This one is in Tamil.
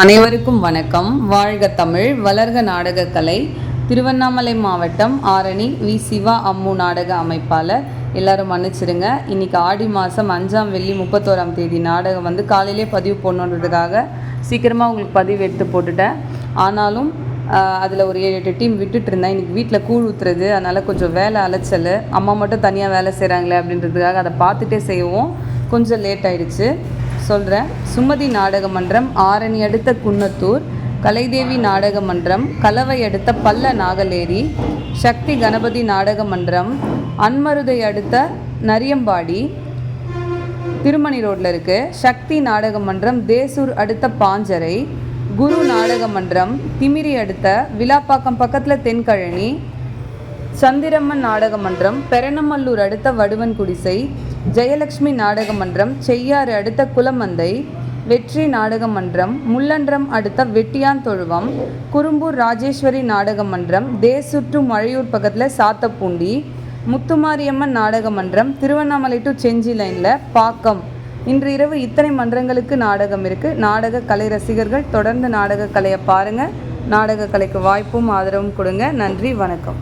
அனைவருக்கும் வணக்கம். வாழ்க தமிழ் வளர்க நாடகக்கலை திருவண்ணாமலை மாவட்டம் ஆரணி வி. சிவா அம்மு நாடக அமைப்பாளர். எல்லாரும் மன்னிச்சிடுங்க. இன்னைக்கு ஆடி மாதம் அஞ்சாம் வெள்ளி முப்பத்தோராம் தேதி நாடகம் வந்து காலையிலே பதிவு போடணுன்றதுக்காக சீக்கிரமாக உங்களுக்கு பதிவு எடுத்து போட்டுட்டேன். ஆனாலும் அதில் ஒரு ஏழு எட்டு டீம் விட்டுட்டு இருந்தேன். இன்றைக்கி வீட்டில் கூழ் ஊற்றுறது அதனால் கொஞ்சம் வேலை அலைச்சல். அம்மா மட்டும் தனியாக வேலை செய்கிறாங்களே அப்படின்றதுக்காக அதை பார்த்துட்டே செய்வோம் கொஞ்சம் லேட் ஆயிடுச்சு. சொல்கிறேன் சுமதி நாடக மன்றம் ஆரணி அடுத்த குன்னத்தூர் கலைதேவி நாடக மன்றம் கலவை அடுத்த பல்ல நாகலேரி சக்தி கணபதி நாடக மன்றம் அன்மருதை அடுத்த நரியம்பாடி திருமணி ரோட்டில் இருக்குது சக்தி நாடக மன்றம் தேசூர் அடுத்த பாஞ்சரை குரு நாடக மன்றம் திமிரி அடுத்த விலாப்பாக்கம் பக்கத்தில் தென்கழனி சந்திரம்மன் நாடக மன்றம் பெரணமல்லூர் அடுத்த வடுவன் குடிசை ஜெயலட்சுமி நாடக மன்றம் செய்யாறு அடுத்த குலமந்தை வெற்றி நாடக மன்றம் முள்ளன்றம் அடுத்த வெட்டியான் தொழுவம் குறும்பூர் ராஜேஸ்வரி நாடக மன்றம் தேசுற்று மழையூர் பக்கத்தில் சாத்தப்பூண்டி முத்துமாரியம்மன் நாடக மன்றம் திருவண்ணாமலை டு செஞ்சி லைனில் பாக்கம். இன்று இரவு இத்தனை மன்றங்களுக்கு நாடகம் இருக்குது நாடக கலை ரசிகர்கள் தொடர்ந்து நாடக கலையை பாருங்கள் நாடக கலைக்கு வாய்ப்பும் ஆதரவும் கொடுங்க. நன்றி வணக்கம்.